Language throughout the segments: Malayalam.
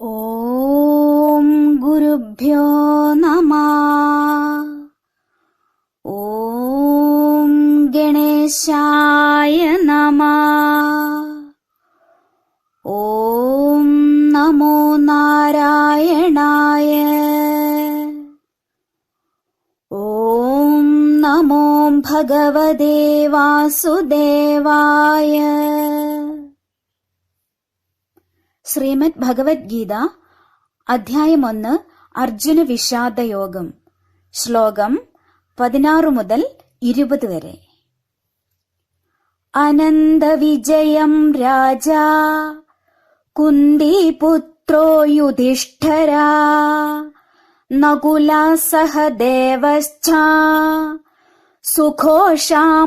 ॐ गुरुभ्यो नमः ശ്രീമദ് ഭഗവത്ഗീത അധ്യായം ഒന്ന് അർജുന വിഷാദയോഗം ശ്ലോകം പതിനാറ് മുതൽ ഇരുപത് വരെ. അനന്തവിജയം രാജാ കുന്തിപുത്രോ യുധിഷ്ഠര നകുല സഹദേവശ്ച സുഘോഷാമണിപുഷ്പകൗ.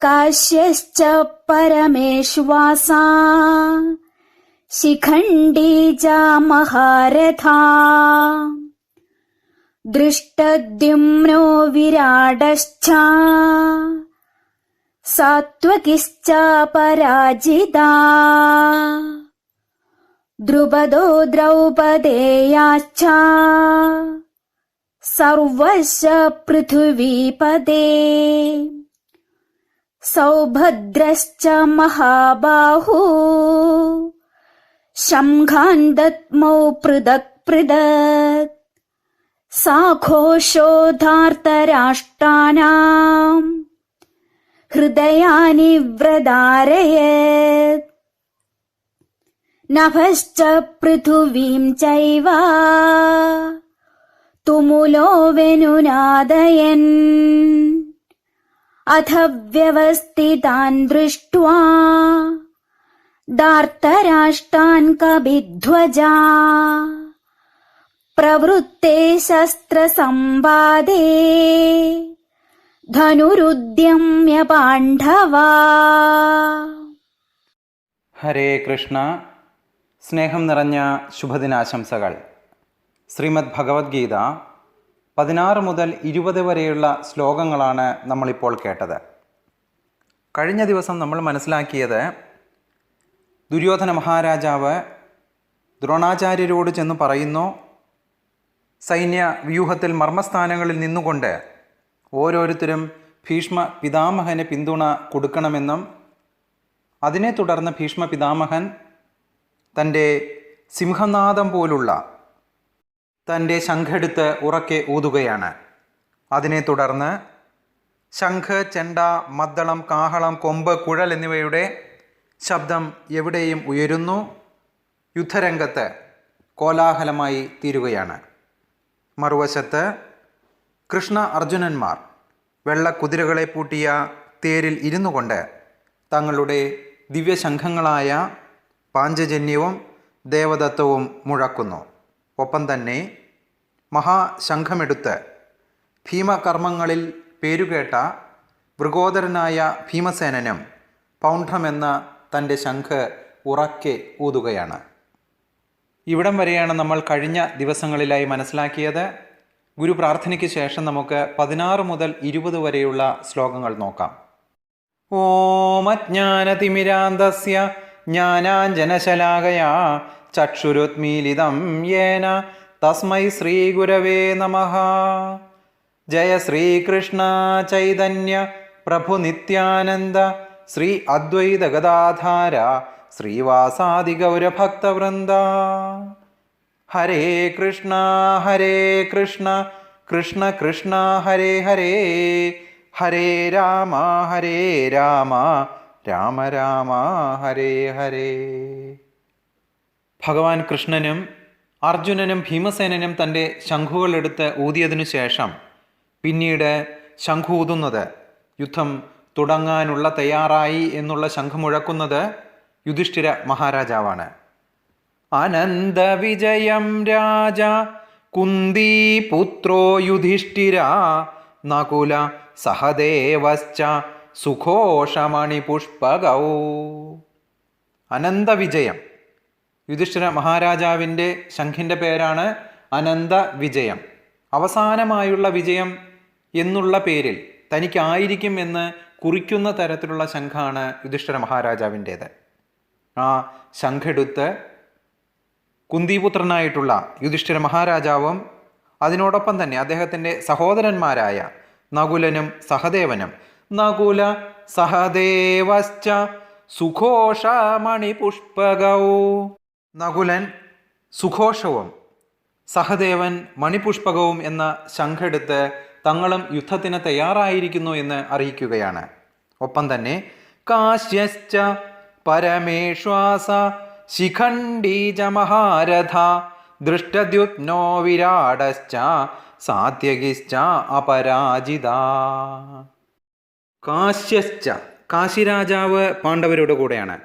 काश्यश्च परमेश्वासा। शिखण्डी च महारथा। दृष्टद्युम्नो विराडश्च सात्वकिश्च पराजिता। द्रुपदो द्रौपदेयाश्च। सर्वश्च पृथिवीपदे सौभद्रश्च महाबाहु शङ्खान् दत्मौ पृथक् पृथक् साघोषोधार्तराष्ट्राणाम् हृदयानि व्रदारयत् नभश्च पृथिवीम् चैव तुमुलो व्यनुनादयन् अथ व्यवस्थितान् दृष्ट्वा दार्तराष्ट्रान् कविध्वजा प्रवृत्ते शस्त्रसम्वादे धनुरुद्यम्य पाण्डवा ഹരേ കൃഷ്ണ സ്നേഹം നിറഞ്ഞ ശുഭദിനാശംസകൾ ശ്രീമദ് ഭഗവത്ഗീത പതിനാറ് മുതൽ ഇരുപത് വരെയുള്ള ശ്ലോകങ്ങളാണ് നമ്മളിപ്പോൾ കേട്ടത്. കഴിഞ്ഞ ദിവസം നമ്മൾ മനസ്സിലാക്കിയത് ദുര്യോധന മഹാരാജാവ് ദ്രോണാചാര്യരോട് ചെന്ന് പറയുന്നു സൈന്യ വ്യൂഹത്തിൽ മർമ്മസ്ഥാനങ്ങളിൽ നിന്നുകൊണ്ട് ഓരോരുത്തരും ഭീഷ്മ പിതാമഹന് പിന്തുണ കൊടുക്കണമെന്നും അതിനെ തുടർന്ന് ഭീഷ്മ പിതാമഹൻ തന്റെ സിംഹനാദം പോലുള്ള തന്റെ ശംഖെടുത്ത് ഉറക്കെ ഊതുകയാണ്. അതിനെ തുടർന്ന് ശംഖ് ചെണ്ട മദ്ദളം കാഹളം കൊമ്പ് കുഴൽ എന്നിവയുടെ ശബ്ദം എവിടെയും ഉയരുന്നു. യുദ്ധരംഗത്ത് കോലാഹലമായി തീരുകയാണ്. മറുവശത്ത് കൃഷ്ണ അർജുനന്മാർ വെള്ളക്കുതിരകളെ പൂട്ടിയ തേരിൽ ഇരുന്നു കൊണ്ട് തങ്ങളുടെ ദിവ്യശംഖങ്ങളായ പാഞ്ചജന്യവും ദേവദത്തവും മുഴക്കുന്നു. ഒപ്പം തന്നെ മഹാശംഖമെടുത്ത് ഭീമകർമ്മങ്ങളിൽ പേരുകേട്ട മൃഗോദരനായ ഭീമസേനനും പൗണ്ഡ്രമെന്ന തന്റെ ശംഖ് ഉറക്കെ ഊതുകയാണ്. ഇവിടം വരെയാണ് നമ്മൾ കഴിഞ്ഞ ദിവസങ്ങളിലായി മനസ്സിലാക്കിയത്. ഗുരു പ്രാർത്ഥനയ്ക്ക് ശേഷം നമുക്ക് പതിനാറ് മുതൽ ഇരുപത് വരെയുള്ള ശ്ലോകങ്ങൾ നോക്കാം. ഓമജ്ഞാനതിമിരാന്തസ്യ ജ്ഞാനാഞ്ജനശലാകയാ ചക്ഷുരുത്മീലിതം യേന. തസ്മൈ ശ്രീഗുരവേ നമ. ജയ ശ്രീകൃഷ്ണ ചൈതന്യ പ്രഭു നിത്യാനന്ദ. ശ്രീ അദ്വൈത ഗദാധാര. ശ്രീവാസാദി ഗൗരഭക്തവൃന്ദ ഹരേ കൃഷ്ണ ഹരേ കൃഷ്ണ. കൃഷ്ണ കൃഷ്ണ ഹരേ ഹരേ. ഹരേ രാമ ഹരേ രാമ. രാമ രാമ ഹരേ ഹരേ. ഭഗവാൻ കൃഷ്ണനും അർജുനനും ഭീമസേനനും തന്റെ ശംഖുകളെടുത്ത് ഊതിയതിനു ശേഷം പിന്നീട് ശംഖു ഊതുന്നത് യുദ്ധം തുടങ്ങാനുള്ള തയ്യാറായി എന്നുള്ള ശംഖ് മുഴക്കുന്നത് യുധിഷ്ഠിര മഹാരാജാവാണ്. അനന്തവിജയം രാജ കുന്തിപുത്രോ യുധിഷ്ഠിര നകുല സഹദേവശ്ച സുഘോഷമണിപുഷ്പകൗ. അനന്തവിജയം യുധിഷ്ഠിര മഹാരാജാവിന്റെ ശംഖിന്റെ പേരാണ് അനന്ത വിജയം അവസാനമായുള്ള വിജയം എന്നുള്ള പേരിൽ തനിക്കായിരിക്കും എന്ന് കുറിക്കുന്ന തരത്തിലുള്ള ശംഖാണ് യുധിഷ്ഠിര മഹാരാജാവിന്റേത്. ആ ശംഖെടുത്ത് കുന്തിപുത്രനായിട്ടുള്ള യുധിഷ്ഠിര മഹാരാജാവും അതിനോടൊപ്പം തന്നെ അദ്ദേഹത്തിന്റെ സഹോദരന്മാരായ നകുലനും സഹദേവനും. നകുല സഹദേവശ്ച സുഘോഷമണി പുഷ്പകൗ നകുലൻ സുഘോഷവും സഹദേവൻ മണിപുഷ്പകവും എന്ന ശംഖെടുത്ത് തങ്ങളും യുദ്ധത്തിന് തയ്യാറായിരിക്കുന്നു എന്ന് അറിയിക്കുകയാണ്. ഒപ്പം തന്നെ കാശ്യശ്ച പരമേശ്വാസ ശിഖണ്ഡീജ മഹാരഥ ദൃഷ്ടദ്യുപ്നോ വിരാടശ്ച സാത്യകിശ്ച അപരാജിത. കാശ്യശ്ച കാശിരാജാവ് പാണ്ഡവരുടെ കൂടെയാണ്.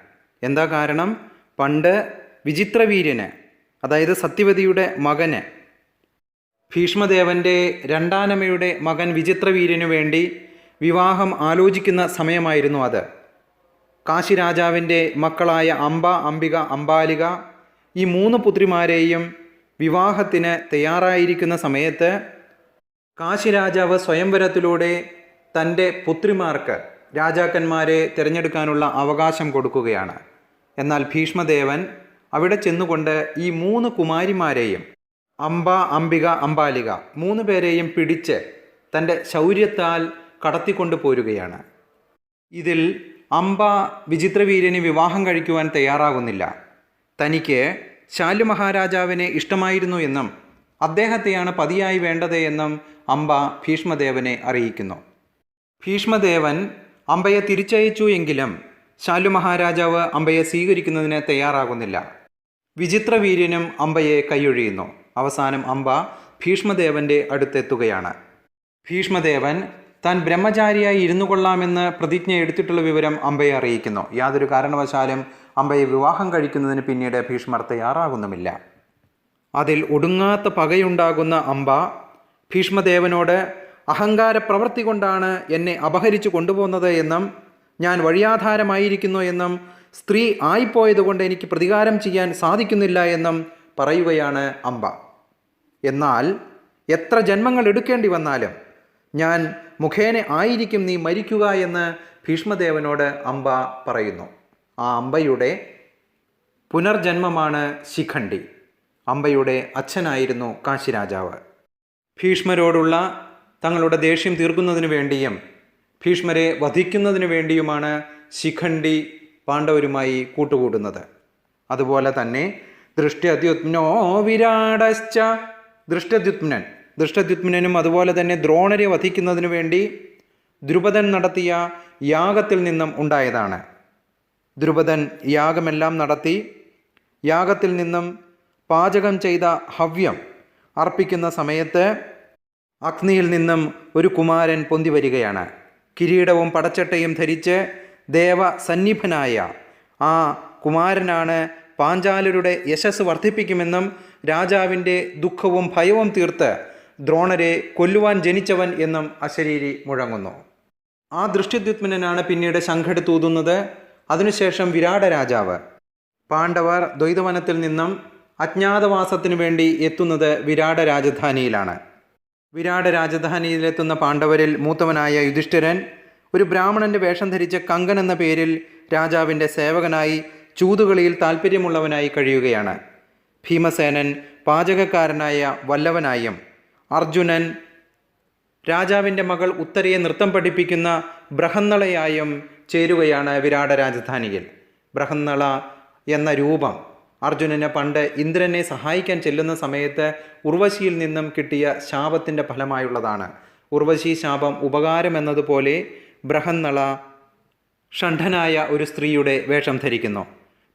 എന്താ കാരണം? പണ്ട് വിചിത്രവീര്യന് അതായത് സത്യവതിയുടെ മകന്. ഭീഷ്മദേവന്റെ രണ്ടാനമ്മയുടെ മകൻ വിചിത്രവീര്യനു വേണ്ടി വിവാഹം ആലോചിക്കുന്ന സമയമായിരുന്നു അത്. കാശി രാജാവിന്റെ മക്കളായ അംബ അംബിക അംബാലിക ഈ മൂന്ന് പുത്രിമാരെയും വിവാഹത്തിന് തയ്യാറായിരിക്കുന്ന സമയത്ത് കാശിരാജാവ് സ്വയംവരത്തിലൂടെ തന്റെ പുത്രിമാർക്ക് രാജാക്കന്മാരെ തിരഞ്ഞെടുക്കാനുള്ള അവകാശം കൊടുക്കുകയാണ്. എന്നാൽ ഭീഷ്മദേവൻ അവിടെ ചെന്നുകൊണ്ട് ഈ മൂന്ന് കുമാരിമാരെയും അംബ അംബിക അംബാലിക മൂന്ന് പേരെയും പിടിച്ച് തന്റെ ശൗര്യത്താൽ കടത്തിക്കൊണ്ടു പോരുകയാണ്. ഇതിൽ അംബ വിചിത്രവീര്യന് വിവാഹം കഴിക്കുവാൻ തയ്യാറാകുന്നില്ല. തനിക്ക് ശാലു മഹാരാജാവിനെ ഇഷ്ടമായിരുന്നു എന്നും അദ്ദേഹത്തെയാണ് പതിയായി വേണ്ടത് എന്നും അംബ ഭീഷ്മദേവനെ അറിയിക്കുന്നു. ഭീഷ്മദേവൻ അംബയെ തിരിച്ചയച്ചു എങ്കിലും ശാലു മഹാരാജാവ് അംബയെ സ്വീകരിക്കുന്നതിന് തയ്യാറാകുന്നില്ല. വിചിത്രവീര്യനും അമ്പയെ കൈയൊഴിയുന്നു. അവസാനം അമ്പ ഭീഷ്മദേവന്റെ അടുത്തെത്തുകയാണ്. ഭീഷ്മദേവൻ താൻ ബ്രഹ്മചാരിയായി ഇരുന്നു കൊള്ളാമെന്ന് പ്രതിജ്ഞ എടുത്തിട്ടുള്ള വിവരം അമ്പയെ അറിയിക്കുന്നു. യാതൊരു കാരണവശാലും അമ്പയെ വിവാഹം കഴിക്കുന്നതിന് പിന്നീട് ഭീഷ്മർ തയ്യാറാകുന്നുമില്ല അതിൽ ഒടുങ്ങാത്ത പകയുണ്ടാകുന്ന അമ്പ ഭീഷ്മദേവനോട് അഹങ്കാര പ്രവൃത്തി കൊണ്ടാണ് എന്നെ അപഹരിച്ചു കൊണ്ടുപോകുന്നത് എന്നും ഞാൻ വഴിയാധാരമായിരിക്കുന്നു എന്നും സ്ത്രീ ആയിപ്പോയതുകൊണ്ട് എനിക്ക് പ്രതികാരം ചെയ്യാൻ സാധിക്കുന്നില്ല എന്നും പറയുകയാണ് അമ്പ എന്നാൽ എത്ര ജന്മങ്ങൾ എടുക്കേണ്ടി വന്നാലും ഞാൻ മുഖേന ആയിരിക്കും നീ മരിക്കുക എന്ന് ഭീഷ്മദേവനോട് അമ്പ പറയുന്നു. ആ അമ്പയുടെ പുനർജന്മമാണ് ശിഖണ്ഡി. അമ്പയുടെ അച്ഛനായിരുന്നു കാശിരാജാവ്. ഭീഷ്മരോടുള്ള തങ്ങളുടെ ദേഷ്യം തീർക്കുന്നതിനു വേണ്ടിയും ഭീഷ്മരെ വധിക്കുന്നതിനു വേണ്ടിയുമാണ് ശിഖണ്ഡി പാണ്ഡവരുമായി കൂട്ടുകൂടുന്നത് അതുപോലെ തന്നെ ദൃഷ്ടദ്യുത്നോ വിരാടശ്ച ദൃഷ്ടദ്യുത്മനൻ ദൃഷ്ടദ്യുത്മനും അതുപോലെ തന്നെ ദ്രോണരെ വധിക്കുന്നതിനു വേണ്ടി ദ്രുപദൻ നടത്തിയ യാഗത്തിൽ നിന്നും ഉണ്ടായതാണ്. ദ്രുപദൻ യാഗമെല്ലാം നടത്തി യാഗത്തിൽ നിന്നും പാചകം ചെയ്ത ഹവ്യം അർപ്പിക്കുന്ന സമയത്ത് അഗ്നിയിൽ നിന്നും ഒരു കുമാരൻ പൊന്തി വരികയാണ്. കിരീടവും പടച്ചട്ടയും ധരിച്ച് ദേവസന്നിഭനായ ആ കുമാരനാണ് പാഞ്ചാലരുടെ യശസ് വർദ്ധിപ്പിക്കുമെന്നും രാജാവിന്റെ ദുഃഖവും ഭയവും തീർത്ത് ദ്രോണരെ കൊല്ലുവാൻ ജനിച്ചവൻ എന്നും അശരീരി മുഴങ്ങുന്നു. ആ ദൃഷ്ടിദ്യുത്മനാണ് പിന്നീട് ശംഖെടുത്തൂതുന്നത് അതിനുശേഷം വിരാട രാജാവ്. പാണ്ഡവർ ദ്വൈതവനത്തിൽ നിന്നും അജ്ഞാതവാസത്തിനു വേണ്ടി എത്തുന്നത് വിരാട രാജധാനിയിലാണ്. വിരാട രാജധാനിയിലെത്തുന്ന പാണ്ഡവരിൽ മൂത്തവനായ യുധിഷ്ഠിരൻ ഒരു ബ്രാഹ്മണന്റെ വേഷം ധരിച്ച കങ്കൻ എന്ന പേരിൽ രാജാവിന്റെ സേവകനായി ചൂതുകളിയിൽ താല്പര്യമുള്ളവനായി കഴിയുകയാണ്. ഭീമസേനൻ പാചകക്കാരനായ വല്ലവനായും അർജുനൻ രാജാവിന്റെ മകൾ ഉത്തരയെ നൃത്തം പഠിപ്പിക്കുന്ന ബൃഹന്നളയായും ചേരുകയാണ് വിരാട രാജധാനിയിൽ. ബൃഹന്നള എന്ന രൂപം അർജുനന് പണ്ട് ഇന്ദ്രനെ സഹായിക്കാൻ ചെല്ലുന്ന സമയത്ത് ഉർവശിയിൽ നിന്നും കിട്ടിയ ശാപത്തിന്റെ ഫലമായുള്ളതാണ്. ഉർവശി ശാപം ഉപകാരം എന്നതുപോലെ ബൃഹന്നള ഷണ്ഠനായ ഒരു സ്ത്രീയുടെ വേഷം ധരിക്കുന്നു.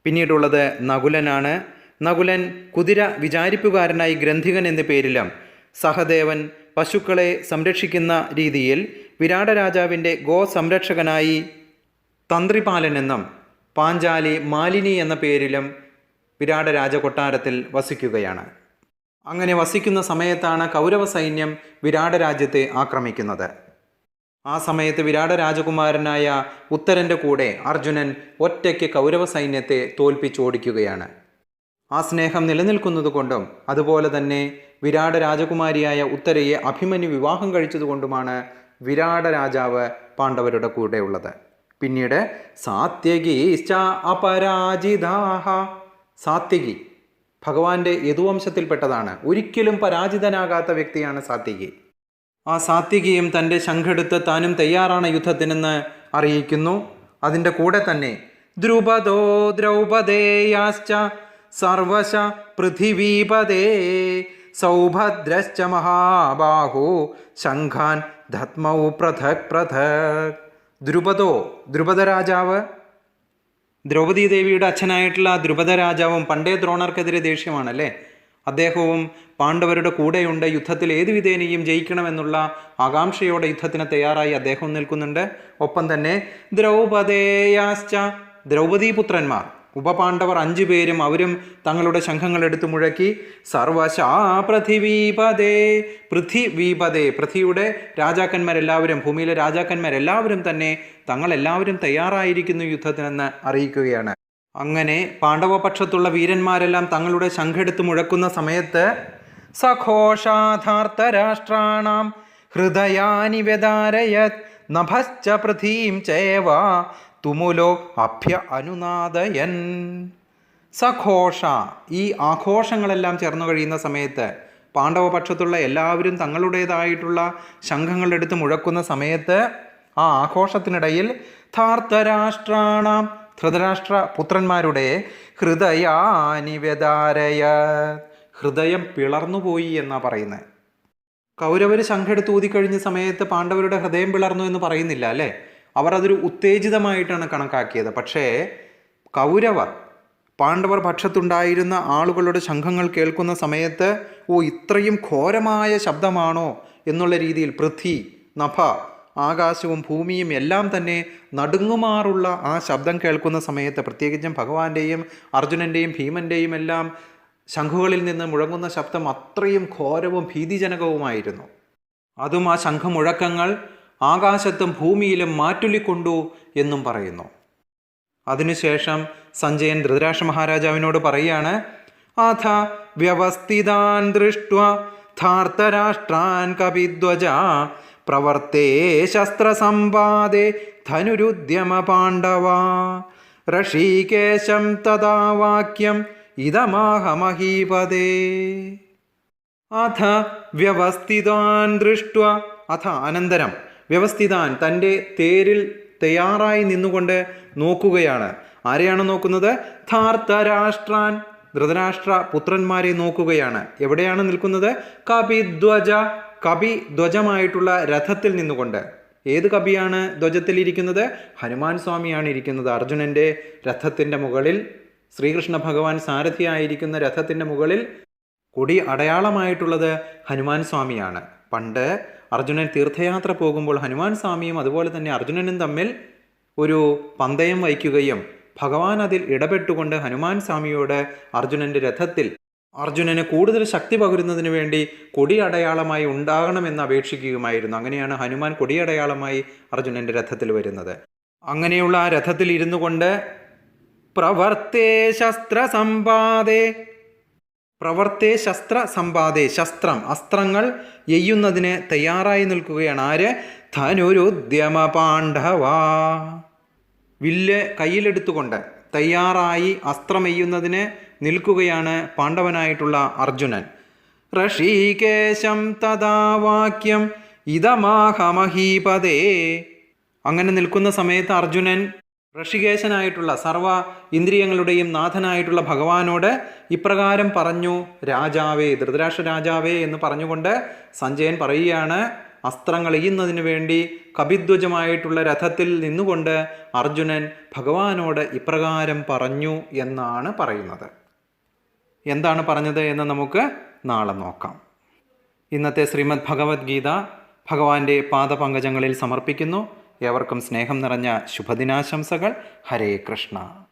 പിന്നീടുള്ളത് നകുലനാണ്. നകുലൻ കുതിര വിചാരിപ്പുകാരനായി ഗ്രന്ഥികൻ എന്ന പേരിലും സഹദേവൻ പശുക്കളെ സംരക്ഷിക്കുന്ന രീതിയിൽ വിരാട രാജാവിന്റെ ഗോ സംരക്ഷകനായി തന്ത്രിപാലൻ എന്നും പാഞ്ചാലി മാലിനി എന്ന പേരിലും വിരാട രാജകൊട്ടാരത്തിൽ വസിക്കുകയാണ്. അങ്ങനെ വസിക്കുന്ന സമയത്താണ് കൗരവ സൈന്യം വിരാട രാജ്യത്തെ ആക്രമിക്കുന്നത്. ആ സമയത്ത് വിരാട രാജകുമാരനായ ഉത്തരന്റെ കൂടെ അർജുനൻ ഒറ്റയ്ക്ക് കൗരവ സൈന്യത്തെ തോൽപ്പിച്ചോടിക്കുകയാണ്. ആ സ്നേഹം നിലനിൽക്കുന്നതുകൊണ്ടും അതുപോലെ തന്നെ വിരാട രാജകുമാരിയായ ഉത്തരയെ അഭിമന്യു വിവാഹം കഴിച്ചതുകൊണ്ടുമാണ് വിരാട രാജാവ് പാണ്ഡവരുടെ കൂടെയുള്ളത് പിന്നീട് സാത്യകീശ്ച അപരാജിതാഹ. സാത്യകി ഭഗവാന്റെ യദുവംശത്തിൽപ്പെട്ടതാണ്. ഒരിക്കലും പരാജിതനാകാത്ത വ്യക്തിയാണ് സാത്യകി. ആ സാത്വികിയും തന്റെ ശംഖെടുത്ത് താനും തയ്യാറാണ് യുദ്ധത്തിനെന്ന് അറിയിക്കുന്നു. അതിന്റെ കൂടെ തന്നെ ദ്രുപദോ ദ്രൗപദേയാശ്ച സർവശ പൃഥിവീപദേ സൗഭദ്രശ്ച മഹാബാഹോ ശംഖാൻ ധത്മൗ പൃഥക് പൃഥക് ദ്രുപദോ ദ്രുപദ രാജാവ് ദ്രൗപദി ദേവിയുടെ അച്ഛനായിട്ടുള്ള ദ്രുപദ രാജാവും പണ്ടേ ദ്രോണർക്കെതിരെ ദേഷ്യമാണല്ലേ? അദ്ദേഹവും പാണ്ഡവരുടെ കൂടെയുണ്ട്. യുദ്ധത്തിൽ ഏത് വിധേനയും ജയിക്കണമെന്നുള്ള ആകാംക്ഷയോടെ യുദ്ധത്തിന് തയ്യാറായി അദ്ദേഹം നിൽക്കുന്നുണ്ട്. ഒപ്പം തന്നെ ദ്രൗപദേയാശ്ച ദ്രൗപദീപുത്രന്മാർ ഉപപാണ്ഡവർ അഞ്ചു പേരും അവരും തങ്ങളുടെ ശംഖങ്ങൾ എടുത്തു മുഴക്കി സർവശാ പൃഥിവീപദേ പൃഥിവീപദേ പൃഥ്വിയുടെ രാജാക്കന്മാരെല്ലാവരും ഭൂമിയിലെ രാജാക്കന്മാരെല്ലാവരും തന്നെ തങ്ങളെല്ലാവരും തയ്യാറായിരിക്കുന്നു യുദ്ധത്തിനെന്ന് അറിയിക്കുകയാണ്. അങ്ങനെ പാണ്ഡവപക്ഷത്തുള്ള വീരന്മാരെല്ലാം തങ്ങളുടെ ശംഖെടുത്ത് മുഴക്കുന്ന സമയത്ത് സഘോഷാധാർത്തരാഷ്ട്രാണാം. ഹൃദയാനി വ്യതാരയത് നഭശ്ച പൃഥീം ചേവ. തുമുലോ അഭ്യ അനുനാദയൻ. സഘോഷ. ഈ ആഘോഷങ്ങളെല്ലാം ചേർന്നു കഴിയുന്ന സമയത്ത് പാണ്ഡവപക്ഷത്തുള്ള എല്ലാവരും തങ്ങളുടേതായിട്ടുള്ള ശംഖങ്ങളെടുത്ത് മുഴക്കുന്ന സമയത്ത് ആ ആഘോഷത്തിനിടയിൽ ധാർത്തരാഷ്ട്രാണാം ധൃതരാഷ്ട്ര പുത്രന്മാരുടെ ഹൃദയാനി വ്യതാരയ ഹൃദയം പിളർന്നുപോയി എന്നാണ് പറയുന്നത് കൗരവർ ശംഖെടുത്ത് ഊതിക്കഴിഞ്ഞ സമയത്ത് പാണ്ഡവരുടെ ഹൃദയം പിളർന്നു എന്ന് പറയുന്നില്ല അല്ലേ? അവർ അതൊരു ഉത്തേജിതമായിട്ടാണ് കണക്കാക്കിയത്. പക്ഷേ കൗരവർ പാണ്ഡവർ പക്ഷത്തുണ്ടായിരുന്ന ആളുകളുടെ ശംഖങ്ങൾ കേൾക്കുന്ന സമയത്ത് ഓ ഇത്രയും ഘോരമായ ശബ്ദമാണോ? എന്നുള്ള രീതിയിൽ പൃഥ്വി നഭ ആകാശവും ഭൂമിയും എല്ലാം തന്നെ നടുങ്ങുമാറുള്ള ആ ശബ്ദം കേൾക്കുന്ന സമയത്ത് പ്രത്യേകിച്ചും ഭഗവാന്റെയും അർജുനന്റെയും ഭീമന്റെയും എല്ലാം ശംഖുകളിൽ നിന്ന് മുഴങ്ങുന്ന ശബ്ദം അത്രയും ഘോരവും ഭീതിജനകവുമായിരുന്നു. അതും ആ ശംഖമുഴക്കങ്ങൾ ആകാശത്തും ഭൂമിയിലും മാറ്റുലിക്കൊണ്ടു എന്നും പറയുന്നു. അതിനുശേഷം സഞ്ജയൻ ധൃതരാഷ്ട്ര മഹാരാജാവിനോട് പറയുകയാണ് അഥ വ്യവസ്ഥിതാൻ ധാർത്തരാഷ്ട്രാൻ കപിധ്വജ പ്രവർത്തേ ശസ്ത്രസമ്പാദേ ധനുരുദ്യമ പാണ്ഡവ ഋഷീകേശം തഥാ വാക്യം ഇതമാഹമഹീപതേ. അഥ വ്യവസ്ഥിതാൻ ദൃഷ്ട അഥ അനന്തരം വ്യവസ്ഥിതാൻ തന്റെ തേരിൽ തയ്യാറായി നിന്നുകൊണ്ട് നോക്കുകയാണ്. ആരെയാണ് നോക്കുന്നത്? ധാർത്തരാഷ്ട്രാൻ ധൃതരാഷ്ട്ര പുത്രന്മാരെ നോക്കുകയാണ്. എവിടെയാണ് നിൽക്കുന്നത്? കപിധ്വജ കപി ധ്വജമായിട്ടുള്ള രഥത്തിൽ നിന്നുകൊണ്ട്. ഏത് കപിയാണ് ധ്വജത്തിലിരിക്കുന്നത്? ഹനുമാൻ സ്വാമിയാണ് ഇരിക്കുന്നത്. അർജുനന്റെ രഥത്തിന്റെ മുകളിൽ ശ്രീകൃഷ്ണ ഭഗവാൻ സാരഥിയായിരിക്കുന്ന രഥത്തിന്റെ മുകളിൽ കൊടി അടയാളമായിട്ടുള്ളത് ഹനുമാൻ സ്വാമിയാണ്. പണ്ട് അർജുനൻ തീർത്ഥയാത്ര പോകുമ്പോൾ ഹനുമാൻ സ്വാമിയും അതുപോലെ തന്നെ അർജുനനും തമ്മിൽ ഒരു പന്തയം വയ്ക്കുകയും ഭഗവാൻ അതിൽ ഇടപെട്ടുകൊണ്ട് ഹനുമാൻ സ്വാമിയോട് അർജുനന്റെ രഥത്തിൽ അർജുനന് കൂടുതൽ ശക്തി പകരുന്നതിന് വേണ്ടി കൊടി അടയാളമായി ഉണ്ടാകണമെന്ന് അപേക്ഷിക്കുകയുമായിരുന്നു. അങ്ങനെയാണ് ഹനുമാൻ കൊടിയടയാളമായി അർജുനന്റെ രഥത്തിൽ വരുന്നത്. അങ്ങനെയുള്ള ആ രഥത്തിൽ ഇരുന്നു കൊണ്ട് പ്രവർത്തേ ശസ്ത്ര സമ്പാദേ. പ്രവർത്തേ ശസ്ത്ര സമ്പാദേ. ശസ്ത്രം അസ്ത്രങ്ങൾ എയ്യുന്നതിന് തയ്യാറായി നിൽക്കുകയാണ് ആര്? ധനുരുദ്യമ പാണ്ഡവ വില്ല് കയ്യിലെടുത്തുകൊണ്ട് തയ്യാറായി അസ്ത്രമെയ്യുന്നതിന് നിൽക്കുകയാണ് പാണ്ഡവനായിട്ടുള്ള അർജുനൻ. ഋഷീകേശം തഥാ വാക്യം ഇതമാഹമഹീപതേ. അങ്ങനെ നിൽക്കുന്ന സമയത്ത് അർജുനൻ ഋഷികേശനായിട്ടുള്ള സർവ ഇന്ദ്രിയങ്ങളുടെയും നാഥനായിട്ടുള്ള ഭഗവാനോട് ഇപ്രകാരം പറഞ്ഞു രാജാവേ ധൃതരാഷ്ട്ര രാജാവേ എന്ന് പറഞ്ഞുകൊണ്ട് സഞ്ജയൻ പറയുകയാണ് അസ്ത്രങ്ങൾ എയ്യുന്നതിന് വേണ്ടി കപിധ്വജമായിട്ടുള്ള രഥത്തിൽ നിന്നുകൊണ്ട് അർജുനൻ ഭഗവാനോട് ഇപ്രകാരം പറഞ്ഞു എന്നാണ് പറയുന്നത്. എന്താണ് പറഞ്ഞത് എന്ന് നമുക്ക് നാളെ നോക്കാം. ഇന്നത്തെ ശ്രീമദ് ഭഗവത്ഗീത ഭഗവാന്റെ പാദപങ്കജങ്ങളിൽ സമർപ്പിക്കുന്നു. ഏവർക്കും സ്നേഹം നിറഞ്ഞ ശുഭദിനാശംസകൾ. ഹരേ കൃഷ്ണ.